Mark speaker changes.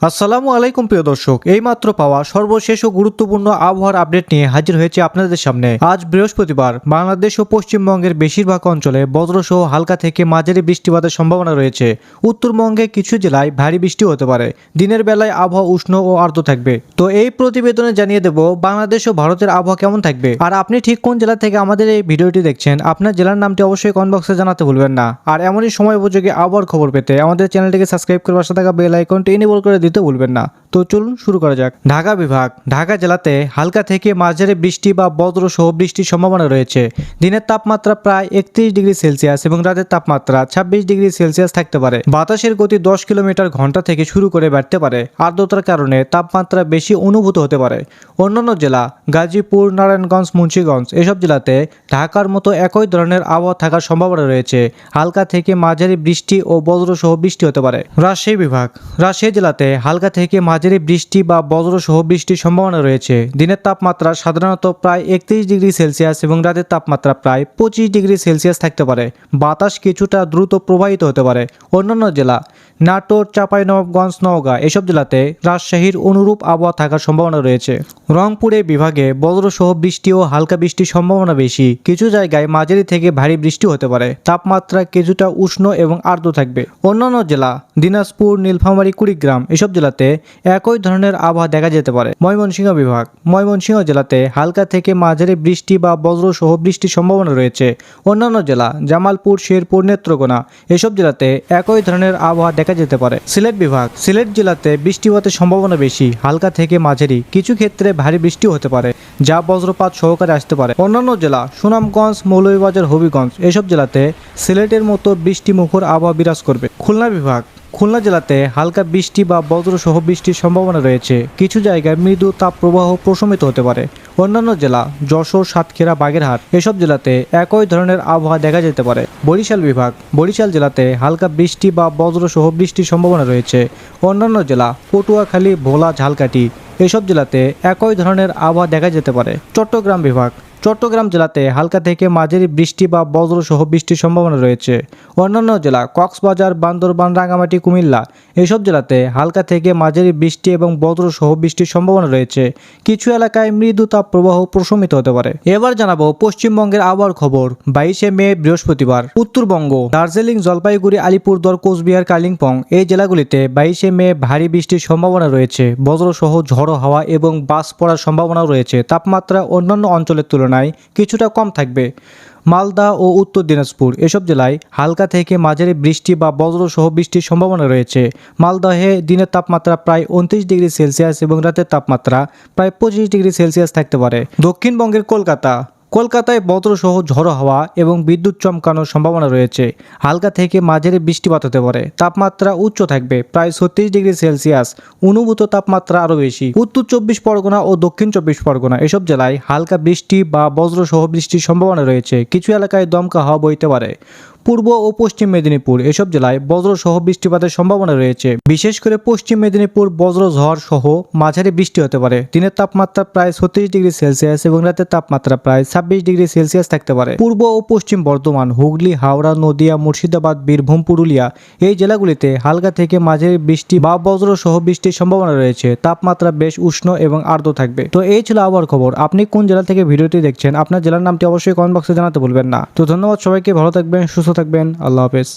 Speaker 1: আসসালামু আলাইকুম প্রিয় দর্শক, এইমাত্র পাওয়া সর্বশেষ ও গুরুত্বপূর্ণ আবহাওয়ার আপডেট নিয়ে হাজির হয়েছে আপনাদের সামনে। আজ বৃহস্পতিবার, বাংলাদেশ ও পশ্চিমবঙ্গের বেশিরভাগ অঞ্চলে বজ্রসহ হালকা থেকে মাঝারি বৃষ্টিপাতের সম্ভাবনা রয়েছে। উত্তরবঙ্গে কিছু জেলায় ভারী বৃষ্টি হতে পারে। দিনের বেলায় আবহাওয়া উষ্ণ ও আর্দ্র থাকবে। তো এই প্রতিবেদনে জানিয়ে দেব, বাংলাদেশ ও ভারতের আবহাওয়া কেমন থাকবে? আর আপনি ঠিক কোন জেলা থেকে আমাদের এই ভিডিওটি দেখছেন, আপনার জেলার নামটি অবশ্যই কমেন্ট বক্সে জানাতে ভুলবেন না। আর এমনই সময় উপযোগী আবহাওয়ার খবর পেতে আমাদের চ্যানেলটিকে সাবস্ক্রাইব করে পাশে থাকা বেল আইকনটি এনেবল করে দিতে ভুলবেন না। তো চলুন শুরু করা যাক। ঢাকা বিভাগ, ঢাকা জেলাতে হালকা থেকে মাঝারি বৃষ্টি বা বজ্র সহ বৃষ্টির সম্ভাবনা রয়েছে। দিনের তাপমাত্রা প্রায় একত্রিশ ডিগ্রি সেলসিয়াস এবং রাতের তাপমাত্রা ছাব্বিশ ডিগ্রি সেলসিয়াস থাকতে পারে। বাতাসের গতি দশ কিলোমিটার ঘণ্টা থেকে শুরু করে বাড়তে পারে। আর্দ্রতার কারণে তাপমাত্রা বেশি অনুভূত হতে পারে। অন্যান্য জেলা, গাজীপুর, নারায়ণগঞ্জ, মুন্সীগঞ্জ এসব জেলাতে ঢাকার মতো একই ধরনের আবহাওয়া থাকার সম্ভাবনা রয়েছে। হালকা থেকে মাঝারি বৃষ্টি ও বজ্র সহ বৃষ্টি হতে পারে। রাজশাহী বিভাগ, রাজশাহী জেলাতে হালকা থেকে মাঝারি বৃষ্টি বা বজ্র সহ বৃষ্টির সম্ভাবনা রয়েছে। দিনের তাপমাত্রা সাধারণত প্রায় একত্রিশ ডিগ্রি সেলসিয়াস এবং রাতের তাপমাত্রা প্রায় পঁচিশ ডিগ্রি সেলসিয়াস থাকতে পারে। বাতাস কিছুটা দ্রুত প্রবাহিত হতে পারে। অন্যান্য জেলা, নাটোর, চাঁপাইনবাবগঞ্জ, নওগাঁ, এসব জেলাতে রাজশাহীর অনুরূপ আবহাওয়া থাকার সম্ভাবনা রয়েছে। রংপুরে বিভাগে বজ্রসহ বৃষ্টি ও হালকা বৃষ্টির সম্ভাবনা বেশি। কিছু জায়গায় মাঝারি থেকে ভারী বৃষ্টি হতে পারে। তাপমাত্রা কিছুটা উষ্ণ এবং আর্দ্র থাকবে। অন্যান্য জেলা, দিনাজপুর, নীলফামারী, কুড়িগ্রাম, এসব জেলাতে একই ধরনের আবহাওয়া দেখা যেতে পারে। ময়মনসিংহ বিভাগ। ময়মনসিংহ জেলাতে হালকা থেকে মাঝারি বৃষ্টি বা বজ্রসহ বৃষ্টির সম্ভাবনা রয়েছে। অন্যান্য জেলা জামালপুর, শেরপুর, নেত্রকোনা, এসব জেলাতে একই ধরনের আবহাওয়া দেখা যেতে পারে। সিলেট বিভাগ। সিলেট জেলাতে বৃষ্টিপাতের সম্ভাবনা বেশি, হালকা থেকে মাঝারি। কিছু ক্ষেত্রে ভারী বৃষ্টি হতে পারে, যা বজ্রপাত সহকারে আসতে পারে। অন্যান্য জেলা সুনামগঞ্জ, মৌলভীবাজার, হবিগঞ্জ, এসব জেলাতে সিলেটের মতো বৃষ্টিমুখর আবহাওয়া বিরাজ করবে। খুলনা বিভাগ। খুলনা জেলাতে হালকা বৃষ্টি বা বজ্রসহ বৃষ্টির সম্ভাবনা রয়েছে। কিছু জায়গায় মৃদু তাপপ্রবাহ প্রশমিত হতে পারে। অন্যান্য জেলা, যশোর, সাতক্ষীরা, বাগেরহাট, এসব জেলাতে একই ধরনের আবহাওয়া দেখা যেতে পারে। বরিশাল বিভাগ, বরিশাল জেলাতে হালকা বৃষ্টি বা বজ্রসহ বৃষ্টির সম্ভাবনা রয়েছে। অন্যান্য জেলা, পটুয়াখালী, ভোলা, ঝালকাঠি, এসব জেলাতে একই ধরনের আবহাওয়া দেখা যেতে পারে। চট্টগ্রাম বিভাগ চট্টগ্রাম জেলাতে হালকা থেকে মাঝারি বৃষ্টি বা বজ্র সহ বৃষ্টির সম্ভাবনা রয়েছে। অন্যান্য জেলা কক্সবাজার, বান্দরবান রাঙামাটি কুমিল্লা এসব জেলাতে হালকা থেকে মাঝারি বৃষ্টি এবং বজ্র সহ বৃষ্টির সম্ভাবনা রয়েছে। কিছু এলাকায় মৃদু তাপ প্রবাহ প্রশমিত হতে পারে। এবার জানাব পশ্চিমবঙ্গের আবহাওয়ার খবর। বাইশে মে, বৃহস্পতিবার। উত্তরবঙ্গ, দার্জিলিং, জলপাইগুড়ি, আলিপুরদুয়ার, কোচবিহার, কালিম্পং এই জেলাগুলিতে বাইশে মে ভারী বৃষ্টির সম্ভাবনা রয়েছে। বজ্রসহ ঝড়ো হাওয়া এবং বাস পড়ার সম্ভাবনাও রয়েছে। তাপমাত্রা অন্যান্য অঞ্চলের তুলনায় কিছুটা কম থাকবে। মালদা ও উত্তর দিনাজপুর, এসব জেলায় হালকা থেকে মাঝারি বৃষ্টি বা বজ্রসহ বৃষ্টির সম্ভাবনা রয়েছে। মালদহে দিনের তাপমাত্রা প্রায় উনত্রিশ ডিগ্রি সেলসিয়াস এবং রাতের তাপমাত্রা প্রায় পঁচিশ ডিগ্রি সেলসিয়াস থাকতে পারে। দক্ষিণবঙ্গের কলকাতা কলকাতায় বজ্রসহ ঝড়ো হাওয়া এবং বিদ্যুৎ চমকানোর সম্ভাবনা রয়েছে। হালকা থেকে মাঝারি বৃষ্টিপাত হতে পারে। তাপমাত্রা উচ্চ থাকবে। প্রায় ছত্রিশ ডিগ্রি সেলসিয়াস। অনুভূত তাপমাত্রা আরও বেশি। উত্তর চব্বিশ পরগনা ও দক্ষিণ চব্বিশ পরগনা এসব জেলায় হালকা বৃষ্টি বা বজ্রসহ বৃষ্টির সম্ভাবনা রয়েছে। কিছু এলাকায় দমকা হাওয়া বইতে পারে। পূর্ব ও পশ্চিম মেদিনীপুর। এসব জেলায় বজ্র সহ বৃষ্টিপাতের সম্ভাবনা রয়েছে। বিশেষ করে পশ্চিম মেদিনীপুর বজ্র, ঝড় সহ মাঝারি বৃষ্টি হতে পারে। দিনের তাপমাত্রা প্রায় ছত্রিশ ডিগ্রি সেলসিয়াস এবং রাতের তাপমাত্রা প্রায় ছাব্বিশ ডিগ্রি সেলসিয়াস থাকতে পারে। পূর্ব ও পশ্চিম বর্ধমান, হুগলি, হাওড়া, নদিয়া, মুর্শিদাবাদ, বীরভূম, পুরুলিয়া এই জেলাগুলিতে হালকা থেকে মাঝারি বৃষ্টি বা বজ্র সহ বৃষ্টির সম্ভাবনা রয়েছে। তাপমাত্রা বেশ উষ্ণ এবং আর্দ্র থাকবে। তো এই ছিল আবহাওয়ার খবর। আপনি কোন জেলা থেকে ভিডিওটি দেখছেন? আপনার জেলার নামটি অবশ্যই কমেন্ট বক্সে জানাতে ভুলবেন না। তো ধন্যবাদ সবাইকে। ভালো থাকবেন, সুস্থ থাকবেন আল্লাহ হাফেজ।